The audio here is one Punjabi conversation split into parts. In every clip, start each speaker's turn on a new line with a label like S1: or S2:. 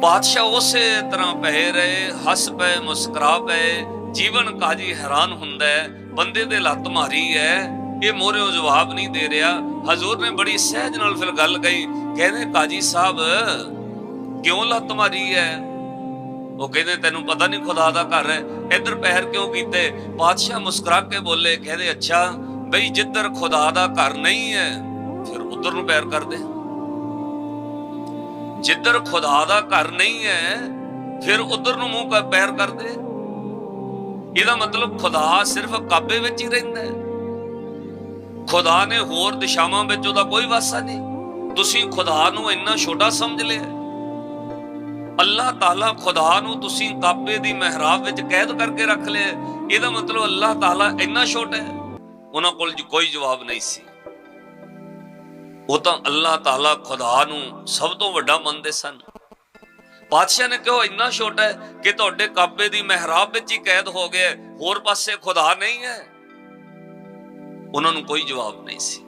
S1: ਬਾਦਸ਼ਾਹ ਉਸੇ ਤਰ੍ਹਾਂ ਪਏ ਰਹੇ, ਹੱਸ ਪਏ, ਮੁਸਕਰਾ ਪਏ, ਜੀਵਨ ਕਾਜੀ ਹੈਰਾਨ ਹੁੰਦਾ ਹੈ, ਬੰਦੇ ਦੇ ਲੱਤ ਮਾਰੀ ਹੈ। ਇਹ ਮੋਰਿਓ ਜਵਾਬ ਨਹੀਂ ਦੇ ਰਿਹਾ। ਹਜ਼ੂਰ ਨੇ ਬੜੀ ਸਹਿਜ ਨਾਲ ਫਿਰ ਗੱਲ ਕਹੀ, ਕਹਿੰਦੇ ਕਾਜੀ ਸਾਹਿਬ, ਕਿਉਂ ਲੱਤ ਮਾਰੀ ਹੈ? ਉਹ ਕਹਿੰਦੇ, ਤੈਨੂੰ ਪਤਾ ਨਹੀਂ ਖੁਦਾ ਦਾ ਘਰ ਹੈ। ਇੱਧਰ ਪਹਿਰ ਕਿਉਂ ਕੀਤੇ? ਬਾਦਸ਼ਾਹ ਮੁਸਕਰਾ ਕੇ ਬੋਲੇ, ਕਹਿੰਦੇ, ਅੱਛਾ, ਬਈ ਜਿੱਧਰ ਖੁਦਾ ਦਾ ਘਰ ਨਹੀਂ ਹੈ, ਫਿਰ ਉਧਰ ਨੂੰ ਪੈਰ ਕਰਦੇ ਜਿੱਧਰ ਖੁਦਾ ਦਾ ਘਰ ਨਹੀਂ ਹੈ, ਫਿਰ ਉਧਰ ਨੂੰ ਮੂੰਹ ਕਰ ਪੈਰ ਕਰਦੇ। ਇਹਦਾ ਮਤਲਬ ਖੁਦਾ ਸਿਰਫ ਕਾਬੇ ਵਿੱਚ ਹੀ ਰਹਿੰਦਾ ਹੈ। ਖੁਦਾ ਨੇ ਹੋਰ ਦਿਸ਼ਾਵਾਂ ਵਿੱਚ ਉਹਦਾ ਕੋਈ ਵਾਸਾ ਨਹੀਂ। ਤੁਸੀਂ ਖੁਦਾ ਨੂੰ ਇੰਨਾ ਛੋਟਾ ਸਮਝ ਲਿਆ ਅੱਲਾਹ ਤਾਲਾ ਖੁਦਾ ਨੂੰ ਤੁਸੀਂ ਕਾਬੇ ਦੀ ਮਹਿਰਾਬ ਵਿੱਚ ਕੈਦ ਕਰਕੇ ਰੱਖ ਲਿਆ ਇਹਦਾ ਮਤਲਬ ਅੱਲਾਹ ਤਾਲਾ ਇੰਨਾ ਛੋਟਾ ਹੈ। ਉਹਨਾਂ ਕੋਲ ਕੋਈ ਜਵਾਬ ਨਹੀਂ ਸੀ। ਉਹ ਤਾਂ ਅੱਲਾਹ ਤਾਲਾ ਖੁਦਾ ਨੂੰ ਸਭ ਤੋਂ ਵੱਡਾ ਮੰਨਦੇ ਸਨ। ਪਾਤਸ਼ਾਹ ਨੇ ਕਿਹਾ ਇੰਨਾ ਛੋਟਾ ਹੈ ਕਿ ਤੁਹਾਡੇ ਕਾਬੇ ਦੀ ਮਹਿਰਾਬ ਵਿੱਚ ਹੀ ਕੈਦ ਹੋ ਗਿਆ ਹੋਰ ਪਾਸੇ ਖੁਦਾ ਨਹੀਂ ਹੈ। ਉਹਨਾਂ ਨੂੰ ਕੋਈ ਜਵਾਬ ਨਹੀਂ ਸੀ।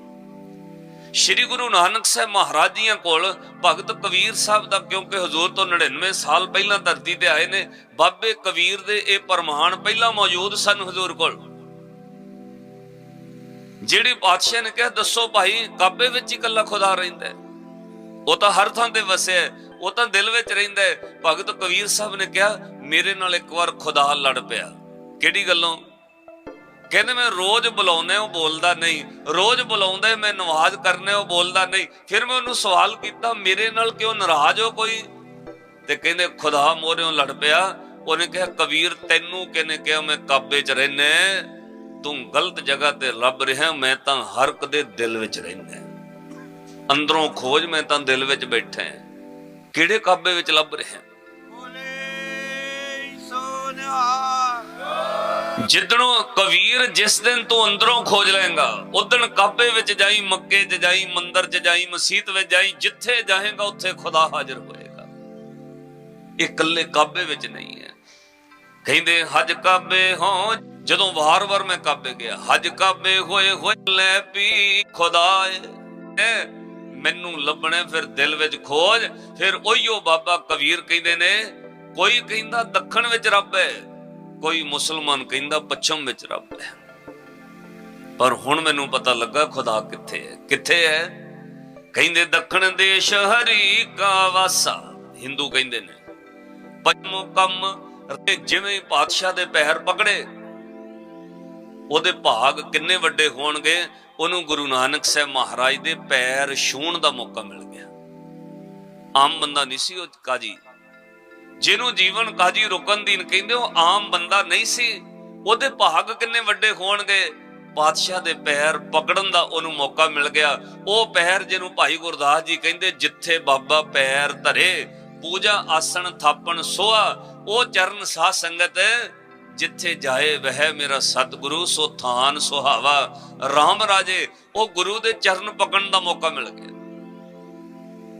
S1: ਸ਼੍ਰੀ ਗੁਰੂ ਨਾਨਕ ਸਾਹਿਬ ਮਹਾਰਾਜ ਜੀਆਂ ਕੋਲ ਭਗਤ ਕਬੀਰ ਸਾਹਿਬ ਦਾ, ਕਿਉਂਕਿ ਹਜ਼ੂਰ ਤੋਂ 99 ਸਾਲ ਪਹਿਲਾਂ ਧਰਤੀ ਤੇ ਆਏ ਨੇ, ਬਾਬੇ ਕਬੀਰ ਦੇ ਇਹ ਪ੍ਰਮਾਣ ਪਹਿਲਾਂ ਮੌਜੂਦ ਸਨ ਹਜ਼ੂਰ ਕੋਲ। ਜਿਹੜੀ ਬਾਦਸ਼ਾਹ ਨੇ ਕਿਹਾ, ਦੱਸੋ ਭਾਈ, ਕਾਬੇ ਵਿੱਚ ਹੀ ਇਕੱਲਾ ਖੁਦਾ ਰਹਿੰਦਾ ਉਹ ਤਾਂ ਹਰ ਥਾਂ ਤੇ ਵਸਿਆ ਉਹ ਤਾਂ ਦਿਲ ਵਿੱਚ ਰਹਿੰਦਾ ਭਗਤ ਕਬੀਰ ਸਾਹਿਬ ਨੇ ਕਿਹਾ, ਮੇਰੇ ਨਾਲ ਇੱਕ ਵਾਰ ਖੁਦਾ ਲੜ ਪਿਆ। ਕਿਹੜੀ ਗੱਲੋਂ? ਕਹਿੰਦੇ, ਮੈਂ ਰੋਜ਼ ਬੁਲਾਉਂਦਾ ਉਹ ਬੋਲਦਾ ਨਹੀਂ। ਰੋਜ਼ ਬੁਲਾਉਂਦਾ ਮੈਂ ਨਵਾਜ਼ ਕਰਨੇ ਉਹ ਬੋਲਦਾ ਨਹੀਂ। ਫਿਰ ਮੈਂ ਉਹਨੂੰ ਸਵਾਲ ਕੀਤਾ, ਮੇਰੇ ਨਾਲ ਕਿਉਂ ਨਾਰਾਜ਼ ਹੋ ਕੋਈ? ਤੇ ਕਹਿੰਦੇ, ਖੁਦਾ ਮੋਰਿਓਂ ਲੜ ਪਿਆ। ਉਹਨੇ ਕਿਹਾ, ਕਬੀਰ, ਤੈਨੂੰ ਕਿਹਨੇ ਕਿਹਾ, ਮੈਂ ਕਾਬੇ 'ਚ ਰਹਿਣਾ ਤੂੰ ਗਲਤ ਜਗ੍ਹਾ ਤੇ ਲੱਭ ਰਿਹਾ, ਮੈਂ ਤਾਂ ਹਰ ਇੱਕ ਦੇ ਦਿਲ ਵਿੱਚ ਰਹਿੰਦਾ ਅੰਦਰੋਂ ਖੋਜ ਮੈਂ ਤਾਂ ਦਿਲ ਵਿੱਚ ਬੈਠਾ ਕਿਹੜੇ ਕਾਬੇ ਵਿੱਚ ਲੱਭ ਰਿਹਾ ਜਿੱਦਣੋਂ ਕਬੀਰ ਜਿਸ ਦਿਨ ਤੂੰ ਅੰਦਰੋਂ ਖੋਜ ਲਏਗਾ, ਉਦਣ ਕਾਬੇ ਵਿੱਚ ਜਾਈ, ਮੱਕੇ 'ਚ ਜਾਈ, ਮੰਦਰ 'ਚ ਜਾਈ ਮਸਜਿਦ ਵਿੱਚ ਜਾਈ, ਜਿੱਥੇ ਜਾਏਗਾ, ਉੱਥੇ ਖੁਦਾ ਹਾਜ਼ਰ ਹੋਏਗਾ। ਇਹ ਇਕੱਲੇ ਕਾਬੇ ਵਿੱਚ ਨਹੀਂ ਹੈ। ਕਹਿੰਦੇ, ਹਜ ਕਾਬੇ ਹੋ ਜਦੋਂ ਵਾਰ-ਵਾਰ ਮੈਂ ਕਾਬੇ ਗਿਆ, ਹਜ ਕਾਬੇ ਹੋਏ ਹੋਏ ਲੈ ਪੀ ਖੁਦਾਏ। ਮੈਨੂੰ ਲੱਭਣੇ ਫਿਰ ਦਿਲ ਵਿੱਚ ਖੋਜ, ਫਿਰ ਉਹੀਓ ਬਾਬਾ ਕਬੀਰ ਕਹਿੰਦੇ ਨੇ, ਕੋਈ ਕਹਿੰਦਾ ਦੱਖਣ ਵਿੱਚ ਰੱਬ ਹੈ, ਕੋਈ ਮੁਸਲਮਾਨ ਕਹਿੰਦਾ ਪੱਛਮ ਵਿੱਚ ਰੱਬ ਹੈ। ਪਰ ਹੁਣ ਮੈਨੂੰ ਪਤਾ ਲੱਗਾ ਖੁਦਾ ਕਿੱਥੇ ਹੈ। ਕਿੱਥੇ ਹੈ? ਕਹਿੰਦੇ ਦੱਖਣ ਦੇਸ਼ ਹਰੀ ਕਾ ਵਾਸਾ। ਹਿੰਦੂ ਕਹਿੰਦੇ ਨੇ, ਪੱਛਮੋ ਕੰਮ ਤੇ ਜਿਵੇਂ ਪਾਤਸ਼ਾਹ ਦੇ ਪੈਰ ਪਕੜੇ ਉਹਦੇ ਭਾਗ ਕਿੰਨੇ ਵੱਡੇ ਹੋਣਗੇ, ਉਹਨੂੰ ਗੁਰੂ ਨਾਨਕ ਸਾਹਿਬ ਮਹਾਰਾਜ ਦੇ ਪੈਰ ਛੂਹਣ ਦਾ ਮੌਕਾ ਮਿਲ ਗਿਆ। ਆਮ ਬੰਦਾ ਨਹੀਂ ਸੀ ਉਹ ਕਾਜੀ। ਜਿਹਨੂੰ ਜੀਵਨ ਕਾਜੀ ਰੁਕਨ ਕਹਿੰਦੇ ਉਹ ਆਮ ਬੰਦਾ ਨਹੀਂ ਸੀ। ਉਹਦੇ ਭਾਗ ਕਿੰਨੇ ਵੱਡੇ ਹੋਣਗੇ ਪਾਤਸ਼ਾਹ ਦੇ ਪੈਰ ਪਕੜਨ ਦਾ ਉਹਨੂੰ ਮੌਕਾ ਮਿਲ ਗਿਆ। ਉਹ ਪੈਰ ਜਿਹਨੂੰ ਭਾਈ ਗੁਰਦਾਸ ਜੀ ਕਹਿੰਦੇ, ਜਿੱਥੇ ਬਾਬਾ ਪੈਰ ਧਰੇ, ਪੂਜਾ ਆਸਣ ਥਾਪਣ ਸੋਆ, ਉਹ ਚਰਨ ਸਾਧ ਸੰਗਤ ਜਿੱਥੇ ਜਾਏ ਵਹਿ ਮੇਰਾ ਸਤਿਗੁਰੂ, ਸੋ ਥਾਨ ਸੁਹਾਵਾ। RAM ਰਾਜੇ, ਉਹ ਗੁਰੂ ਦੇ ਚਰਨ ਪਕੜਨ ਦਾ ਮੌਕਾ ਮਿਲ ਗਿਆ।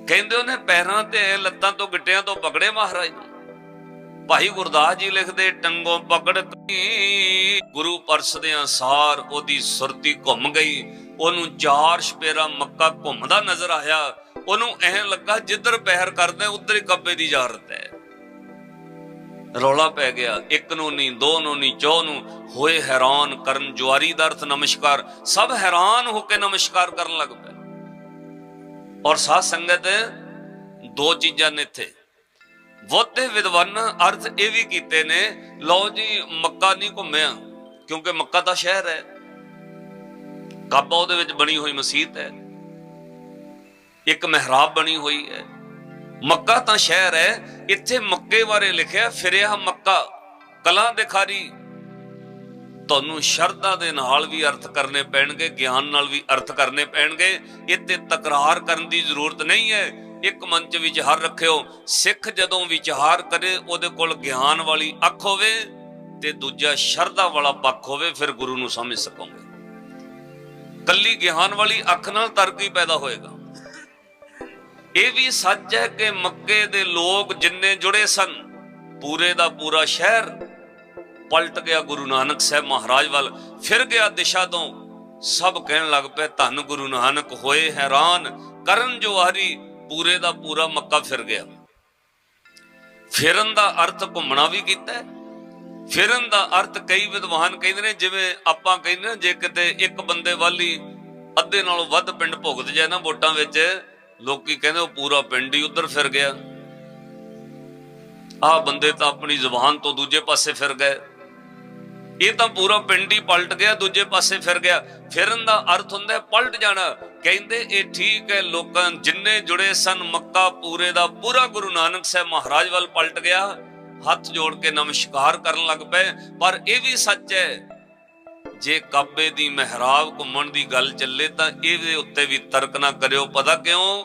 S1: ਕਹਿੰਦੇ ਉਹਨੇ ਪੈਰਾਂ ਤੇ ਲੱਤਾਂ ਤੋਂ ਗਿੱਟਿਆਂ ਤੋਂ ਪਕੜੇ ਮਹਾਰਾਜ ਨੂੰ। ਭਾਈ ਗੁਰਦਾਸ ਜੀ ਲਿਖਦੇ, ਟੰਗੋਂ ਪਕੜ ਕੇ ਗੁਰੂ ਪਰਸਦਿਆਂ ਸਾਰ ਉਹਦੀ ਸੁਰਤੀ ਘੁੰਮ ਗਈ। ਉਹਨੂੰ ਚਾਰ ਸ਼ਪੇਰਾ ਮੱਕਾ ਘੁੰਮਦਾ ਨਜ਼ਰ ਆਇਆ। ਉਹਨੂੰ ਐਂ ਲੱਗਾ ਜਿੱਧਰ ਪੈਰ ਕਰਦੇ, ਉਧਰ ਹੀ ਕੱਬੇ ਦੀ ਜਾਰਤ ਹੈ ਰੌਲਾ ਪੈ ਗਿਆ। ਇੱਕ ਨੂੰ ਨਹੀਂ ਦੋ ਨੂੰ ਨਹੀਂ ਚੌ ਨੂੰ। ਹੋਏ ਹੈਰਾਨ ਕਰਨ ਜੁਆਰੀ ਦਾ ਅਰਥ ਨਮਸਕਾਰ। ਸਭ ਹੈਰਾਨ ਹੋ ਕੇ ਨਮਸਕਾਰ ਕਰਨ ਲੱਗ ਪਏ। ਔਰ ਸਾਧ ਸੰਗਤ, ਦੋ ਚੀਜ਼ਾਂ ਨੇ ਇੱਥੇ। ਬਹੁਤੇ ਵਿਦਵਾਨ ਅਰਥ ਇਹ ਵੀ ਕੀਤੇ ਨੇ, ਲਓ ਜੀ, ਮੱਕਾ ਨਹੀਂ ਘੁੰਮਿਆ, ਕਿਉਂਕਿ ਮੱਕਾ ਦਾ ਸ਼ਹਿਰ ਹੈ। ਕਾਬਾ ਉਹਦੇ ਵਿੱਚ ਬਣੀ ਹੋਈ ਮਸਜਿਦ ਹੈ। ਇੱਕ ਮਹਿਰਾਬ ਬਣੀ ਹੋਈ ਹੈ। ਮੱਕਾ ਤਾਂ ਸ਼ਹਿਰ ਹੈ, ਇੱਥੇ ਮੱਕੇ ਬਾਰੇ ਲਿਖਿਆ ਫਿਰਿਆ ਮੱਕਾ। ਕਲਾਂ ਦੇ ਖਾਰੀ ਤੁਹਾਨੂੰ ਸ਼ਰਧਾ ਦੇ ਨਾਲ ਵੀ ਅਰਥ ਕਰਨੇ ਪੈਣਗੇ, ਗਿਆਨ ਨਾਲ ਵੀ ਅਰਥ ਕਰਨੇ ਪੈਣਗੇ। ਇੱਥੇ ਤਕਰਾਰ ਕਰਨ ਦੀ ਜ਼ਰੂਰਤ ਨਹੀਂ ਹੈ। ਇੱਕ ਮੰਚ ਚ ਵਿਚਾਰ ਰੱਖਿਓ, ਸਿੱਖ ਜਦੋਂ ਵਿਚਾਰ ਕਰੇ, ਉਹਦੇ ਕੋਲ ਗਿਆਨ ਵਾਲੀ ਅੱਖ ਹੋਵੇ ਤੇ ਦੂਜਾ ਸ਼ਰਧਾ ਵਾਲਾ ਪੱਖ ਹੋਵੇ, ਫਿਰ ਗੁਰੂ ਨੂੰ ਸਮਝ ਸਕੋਗੇ। ਕੱਲੀ ਗਿਆਨ ਵਾਲੀ ਅੱਖ ਨਾਲ ਤਰਕ ਹੀ ਪੈਦਾ ਹੋਏਗਾ। ਇਹ ਵੀ ਸੱਚ ਹੈ ਕਿ ਮੱਕੇ ਦੇ ਲੋਕ ਜਿੰਨੇ ਜੁੜੇ ਸਨ, ਪੂਰੇ ਦਾ ਪੂਰਾ ਸ਼ਹਿਰ ਪਲਟ ਗਿਆ ਗੁਰੂ ਨਾਨਕ ਸਾਹਿਬ ਮਹਾਰਾਜ ਵੱਲ। ਫਿਰ ਗਿਆ ਦਿਸ਼ਾ ਤੋਂ ਸਭ ਕਹਿਣ ਲੱਗ ਪਏ, ਧੰਨ ਗੁਰੂ ਨਾਨਕ, ਹੋਏ ਹੈਰਾਨ, ਕਰਨ ਜੁਆਰੀ ਪੂਰੇ ਦਾ ਪੂਰਾ ਮੱਕਾ ਫਿਰ ਗਿਆ। ਫਿਰਨ ਦਾ ਅਰਥ ਘੁੰਮਣਾ ਵੀ ਕੀਤਾ ਫਿਰਨ ਦਾ ਅਰਥ ਕਈ ਵਿਦਵਾਨ ਕਹਿੰਦੇ ਨੇ, ਜਿਵੇਂ ਆਪਾਂ ਕਹਿੰਦੇ ਜੇ ਕਿਤੇ ਇੱਕ ਬੰਦੇ ਵਾਲੀ ਅੱਧੇ ਨਾਲੋਂ ਵੱਧ ਪਿੰਡ ਭੁਗਤ ਜਾਏ ਨਾ ਵੋਟਾਂ ਵਿੱਚ ਲੋਕੀ ਕਹਿੰਦੇ ਉਹ ਪੂਰਾ ਪਿੰਡ ਹੀ ਉਧਰ ਫਿਰ ਗਿਆ। ਆਹ ਬੰਦੇ ਤਾਂ ਆਪਣੀ ਜ਼ੁਬਾਨ ਤੋਂ ਦੂਜੇ ਪਾਸੇ ਫਿਰ ਗਏ। ਇਹ ਤਾਂ ਪੂਰਾ ਪਿੰਡ ਹੀ ਪਲਟ ਗਿਆ, ਦੂਜੇ ਪਾਸੇ ਫਿਰ ਗਿਆ। ਫਿਰਨ ਦਾ ਅਰਥ ਹੁੰਦਾ ਹੈ ਪਲਟ ਜਾਣਾ। ਕਹਿੰਦੇ ਇਹ ਠੀਕ ਹੈ, ਲੋਕਾਂ ਜਿੰਨੇ ਜੁੜੇ ਸਨ ਮੱਕਾ ਪੂਰੇ ਦਾ ਪੂਰਾ ਗੁਰੂ ਨਾਨਕ ਸਾਹਿਬ ਮਹਾਰਾਜ ਵੱਲ ਪਲਟ ਗਿਆ। ਹੱਥ ਜੋੜ ਕੇ ਨਮਸਕਾਰ ਕਰਨ ਲੱਗ ਪਏ। ਪਰ ਇਹ ਵੀ ਸੱਚ ਹੈ ਜੇ ਕਾਬੇ ਦੀ ਮਹਿਰਾਬ ਘੁੰਮਣ ਦੀ ਗੱਲ ਚੱਲੇ ਤਾਂ ਇਹਦੇ ਉੱਤੇ ਵੀ ਤਰਕ ਨਾ ਕਰਿਓ। ਪਤਾ ਕਿਉਂ?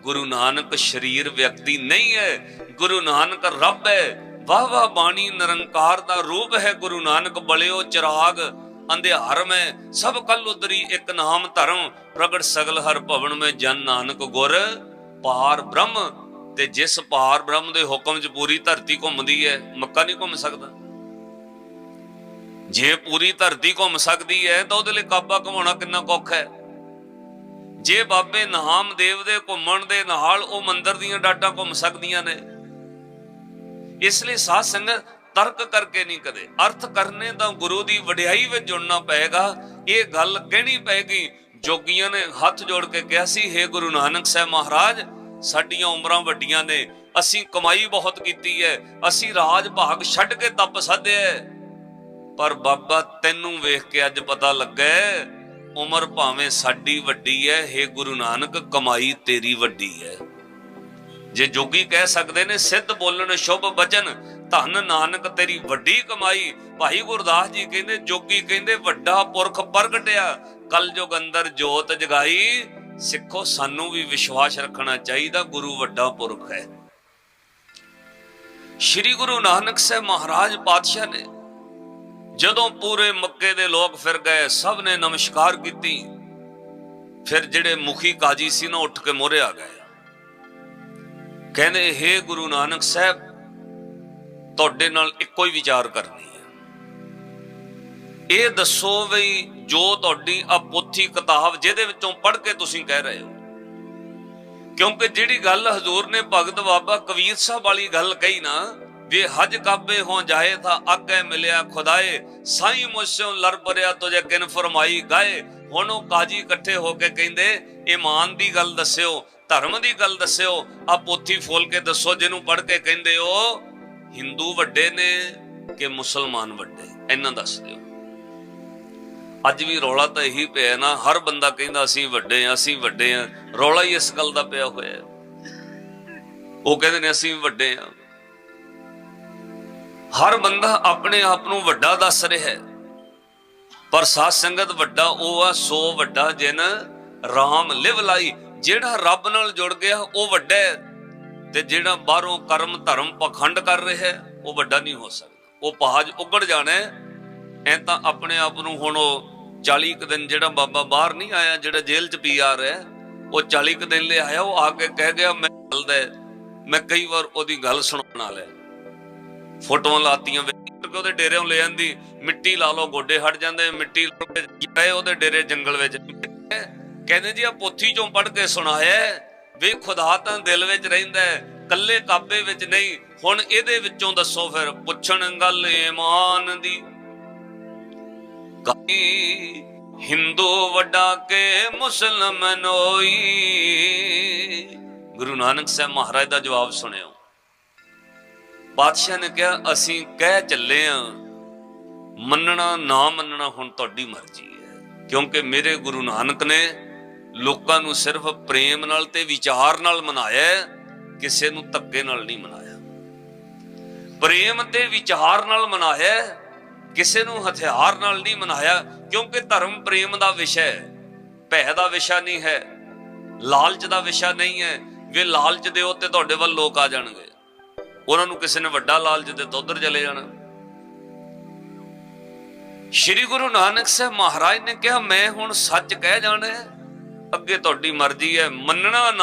S1: ਗੁਰੂ ਨਾਨਕ ਸ਼ਰੀਰ ਵਿਅਕਤੀ ਨਹੀਂ ਹੈ। ਗੁਰੂ ਨਾਨਕ ਰੱਬ ਹੈ। ਵਾਹ ਵਾਹ ਬਾਣੀ ਨਿਰੰਕਾਰ ਦਾ ਰੂਪ ਹੈ ਗੁਰੂ ਨਾਨਕ। ਬਲਿਓ ਚਿਰਾਗ ਅੰਧਿਆਰ ਮੈਂ। ਸਭ ਕਲ ਉਦਰੀ ਇੱਕ ਨਾਮ ਧਰਮ। ਪ੍ਰਗਟ ਸਗਲ ਹਰ ਭਵਨ ਮੈਂ ਜਨ ਨਾਨਕ ਗੁਰ। ਪਾਰ ਬ੍ਰਹਮ ਤੇ ਜਿਸ ਪਾਰ ਬ੍ਰਹਮ ਦੇ ਹੁਕਮ 'ਚ ਪੂਰੀ ਧਰਤੀ ਘੁੰਮਦੀ ਹੈ। ਮੱਕਾ ਨਹੀਂ ਘੁੰਮ ਸਕਦਾ। ਜੇ ਪੂਰੀ ਧਰਤੀ ਘੁੰਮ ਸਕਦੀ ਹੈ, ਤਾਂ ਉਹਦੇ ਲਈ ਕਾਬਾ ਘੁਮਾਉਣਾ ਕਿੰਨਾ ਔਖਾ ਹੈ। ਜੇ ਬਾਬੇ ਨਾਮਦੇਵ ਦੇ ਘੁੰਮਣ ਦੇ ਨਾਲ ਉਹ ਮੰਦਰ ਦੀਆਂ ਡਾਟਾਂ ਘੁੰਮ ਸਕਦੀਆਂ ਨੇ, ਇਸ ਲਈ ਸਾਧ ਸੰਗਤ ਤਰਕ ਕਰਕੇ ਨਹੀਂ ਕਦੇ। ਅਰਥ ਕਰਨੇ ਤਾਂ ਗੁਰੂ ਦੀ ਵਡਿਆਈ ਵਿੱਚ ਜੁੜਨਾ ਪਏਗਾ। ਇਹ ਗੱਲ ਕਹਿਣੀ ਪਏਗੀ, ਜੋਗੀਆਂ ਨੇ ਹੱਥ ਜੋੜ ਕੇ ਕਿਹਾ ਸੀ हे ਗੁਰੂ ਨਾਨਕ ਸਾਹਿਬ ਮਹਾਰਾਜ, ਸਾਡੀਆਂ ਉਮਰਾਂ ਵੱਡੀਆਂ ਨੇ। ਅਸੀਂ ਕਮਾਈ ਬਹੁਤ ਕੀਤੀ ਹੈ। ਅਸੀਂ ਰਾਜ ਭਾਗ ਛੱਡ ਕੇ ਤਪ ਸਾਧਿਆ ਹੈ। ਪਰ ਬਾਬਾ ਤੈਨੂੰ ਵੇਖ ਕੇ ਅੱਜ ਪਤਾ ਲੱਗਾ ਉਮਰ ਭਾਵੇਂ ਸਾਡੀ ਵੱਡੀ ਹੈ हे ਗੁਰੂ ਨਾਨਕ, ਕਮਾਈ ਤੇਰੀ ਵੱਡੀ ਹੈ। ਜੇ ਜੋਗੀ ਕਹਿ ਸਕਦੇ ਨੇ, ਸਿੱਧ ਬੋਲਣ, ਸ਼ੁਭ ਬਚਨ, ਧੰਨ ਨਾਨਕ ਤੇਰੀ ਵੱਡੀ ਕਮਾਈ। ਭਾਈ ਗੁਰਦਾਸ ਜੀ ਕਹਿੰਦੇ, ਜੋਗੀ ਕਹਿੰਦੇ, ਵੱਡਾ ਪੁਰਖ ਪ੍ਰਗਟਿਆ। ਕਲ ਜੁਗ ਅੰਦਰ ਜੋਤ ਜਗਾਈ। ਸਿੱਖੋ, ਸਾਨੂੰ ਵੀ ਵਿਸ਼ਵਾਸ ਰੱਖਣਾ ਚਾਹੀਦਾ, ਗੁਰੂ ਵੱਡਾ ਪੁਰਖ ਹੈ। ਸ੍ਰੀ ਗੁਰੂ ਨਾਨਕ ਸਾਹਿਬ ਮਹਾਰਾਜ ਪਾਤਸ਼ਾਹ ਨੇ ਜਦੋਂ ਪੂਰੇ ਮੱਕੇ ਦੇ ਲੋਕ ਫਿਰ ਗਏ, ਸਭ ਨੇ ਨਮਸਕਾਰ ਕੀਤੀ। ਫਿਰ ਜਿਹੜੇ ਮੁਖੀ ਕਾਜੀ ਸੀ ਨਾ, ਉੱਠ ਕੇ ਮੋਰੇ ਆ ਗਏ। ਕਹਿੰਦੇ, ਹੇ ਗੁਰੂ ਨਾਨਕ ਸਾਹਿਬ, ਤੁਹਾਡੇ ਨਾਲ ਇੱਕੋ ਹੀ ਵਿਚਾਰ ਕਰਨੀ ਹੈ। ਇਹ ਦੱਸੋ ਵੀ ਜੋ ਤੁਹਾਡੀ ਆ ਪੋਥੀ ਕਿਤਾਬ ਜਿਹਦੇ ਵਿੱਚੋਂ ਪੜ੍ਹ ਕੇ ਤੁਸੀਂ ਕਹਿ ਰਹੇ ਹੋ। ਕਿਉਂਕਿ ਜਿਹੜੀ ਗੱਲ ਹਜ਼ੂਰ ਨੇ ਭਗਤ ਬਾਬਾ ਕਬੀਰ ਸਾਹਿਬ ਵਾਲੀ ਗੱਲ ਕਹੀ ਨਾ ਵੇ ਹਜ ਕਾਬੇ ਹੋ ਜਾਏ ਤਾਂ ਅੱਗੇ ਮਿਲਿਆ ਖੁਦਾਏ, ਸਾਈ ਮੁਸਿਓ ਲੜ ਪਰਿਆ ਤੁਝੇ ਕਿਨ ਫਰਮਾਈ ਗਾਏ। ਹੁਣ ਉਹ ਕਾਜੀ ਇਕੱਠੇ ਹੋ ਕੇ ਕਹਿੰਦੇ ਇਮਾਨ ਦੀ ਗੱਲ ਦੱਸਿਓ, ਧਰਮ ਦੀ ਗੱਲ ਦੱਸਿਓ, ਆ ਪੋਥੀ ਫੋਲ ਕੇ ਦੱਸੋ, ਜਿਹਨੂੰ ਪੜ੍ਹ ਕੇ ਕਹਿੰਦੇ ਹੋ, ਹਿੰਦੂ ਵੱਡੇ ਨੇ ਕਿ ਮੁਸਲਮਾਨ ਵੱਡੇ? ਇਹਨਾਂ ਦੱਸ ਦਿਓ। ਅੱਜ ਵੀ ਰੌਲਾ ਤਾਂ ਇਹੀ ਪਿਆ ਨਾ, ਹਰ ਬੰਦਾ ਕਹਿੰਦਾ, ਅਸੀਂ ਵੱਡੇ ਆ, ਅਸੀਂ ਵੱਡੇ ਆ। ਰੌਲਾ ਹੀ ਇਸ ਗੱਲ ਦਾ ਪਿਆ ਹੋਇਆ। ਉਹ ਕਹਿੰਦੇ ਨੇ, ਅਸੀਂ ਵੱਡੇ ਆ। ਹਰ ਬੰਦਾ ਆਪਣੇ ਆਪ ਨੂੰ ਵੱਡਾ ਦੱਸ ਰਿਹਾ ਹੈ। ਪਰ ਸਾਧ ਸੰਗਤ ਵੱਡਾ ਉਹ ਆ, ਸੋ ਵੱਡਾ ਜਿਨ ਰਾਮ ਲਿਵ ਲਾਈ। ਜਿਹੜਾ ਰੱਬ ਨਾਲ ਜੁੜ ਗਿਆ, ਉਹ ਵੱਡਾ ਹੈ। ਤੇ ਜਿਹੜਾ ਬਾਹਰੋਂ ਕਰਮ ਧਰਮ ਪਖੰਡ ਕਰ ਰਿਹਾ ਹੈ, ਉਹ ਵੱਡਾ ਨਹੀਂ ਹੋ ਸਕਦਾ। ਉਹ ਪਹਾਜ ਉੱਗੜ ਜਾਣਾ ਹੈ। ਐ ਤਾਂ ਆਪਣੇ ਆਪ ਨੂੰ ਹੁਣ ਉਹ 40 ਕੁ ਦਿਨ ਜਿਹੜਾ ਬਾਬਾ ਬਾਹਰ ਨਹੀਂ ਆਇਆ, ਜਿਹੜਾ ਜੇਲ੍ਹ 'ਚ ਪੀ ਆ ਰਿਹਾ ਉਹ 40 ਕੁ ਦਿਨ ਲਈ ਆਇਆ। ਉਹ ਆ ਕੇ ਕਹਿ ਗਿਆ, ਮੈਂ ਚੱਲਦਾ ਮੈਂ ਕਈ ਵਾਰ ਉਹਦੀ ਗੱਲ ਸੁਣਾਉਣ ਵਾਲਾ ਫੋਟੋਆਂ ਲਾਤੀਆਂ ਵੇਖ ਕੇ ਉਹਦੇ ਡੇਰਿਓਂ ਲੈ ਜਾਂਦੀ ਮਿੱਟੀ ਲਾ ਲਓ ਗੋਡੇ ਹਟ ਜਾਂਦੇ ਮਿੱਟੀ ਗਏ ਉਹਦੇ ਡੇਰੇ ਜੰਗਲ ਵਿੱਚ। ਕਹਿੰਦੇ ਜੀ ਆ ਪੋਥੀ ਚੋਂ ਪੜ ਕੇ ਸੁਣਾਇਆ ਹੈ, ਵੀ ਖੁਦਾ ਤਾਂ ਦਿਲ ਵਿੱਚ ਰਹਿੰਦਾ ਕੱਲੇ ਕਾਬੇ ਵਿੱਚ ਨਹੀਂ। ਹੁਣ ਇਹਦੇ ਵਿੱਚੋਂ ਦੱਸੋ ਫਿਰ ਪੁੱਛਣ ਗੱਲ ਈਮਾਨ ਦੀ। ਕਈ ਹਿੰਦੂ ਵੱਡਾ ਕੇ ਮੁਸਲਮਾਨ ਗੁਰੂ ਨਾਨਕ ਸਾਹਿਬ ਮਹਾਰਾਜ ਦਾ ਜਵਾਬ ਸੁਣਿਓ। ਬਾਦਸ਼ਾਹ ਨੇ ਕਿਹਾ, ਅਸੀਂ ਕਹਿ ਚੱਲੇ ਆ, ਮੰਨਣਾ ਨਾ ਮੰਨਣਾ ਹੁਣ ਤੁਹਾਡੀ ਮਰਜ਼ੀ ਹੈ। ਕਿਉਂਕਿ ਮੇਰੇ ਗੁਰੂ ਨਾਨਕ ਨੇ ਲੋਕਾਂ ਨੂੰ ਸਿਰਫ ਪ੍ਰੇਮ ਨਾਲ ਤੇ ਵਿਚਾਰ ਨਾਲ ਮਨਾਇਆ ਕਿਸੇ ਨੂੰ ਧੱਕੇ ਨਾਲ ਨਹੀਂ ਮਨਾਇਆ। ਪ੍ਰੇਮ ਤੇ ਵਿਚਾਰ ਨਾਲ ਮਨਾਇਆ ਕਿਸੇ ਨੂੰ ਹਥਿਆਰ ਨਾਲ ਨਹੀਂ ਮਨਾਇਆ, ਕਿਉਂਕਿ ਧਰਮ ਪ੍ਰੇਮ ਦਾ ਵਿਸ਼ਾ ਹੈ। ਭੈ ਦਾ ਵਿਸ਼ਾ ਨਹੀਂ ਹੈ, ਲਾਲਚ ਦਾ ਵਿਸ਼ਾ ਨਹੀਂ ਹੈ। ਵੀ ਲਾਲਚ ਦਿਓ ਤੇ ਤੁਹਾਡੇ ਵੱਲ ਲੋਕ ਆ ਜਾਣਗੇ। ਉਹਨਾਂ ਨੂੰ ਕਿਸੇ ਨੇ ਵੱਡਾ ਲਾਲਚ ਦੇ ਤਾਂ ਉਧਰ ਚਲੇ ਜਾਣਾ। ਸ਼੍ਰੀ ਗੁਰੂ ਨਾਨਕ ਸਾਹਿਬ ਮਹਾਰਾਜ ਨੇ ਕਿਹਾ, ਮੈਂ ਹੁਣ ਸੱਚ ਕਹਿ ਜਾਣਾ ਅੱਗੇ ਤੁਹਾਡੀ ਮਰਜ਼ੀ ਹੈ, ਮੰਨਣਾ ਨਾ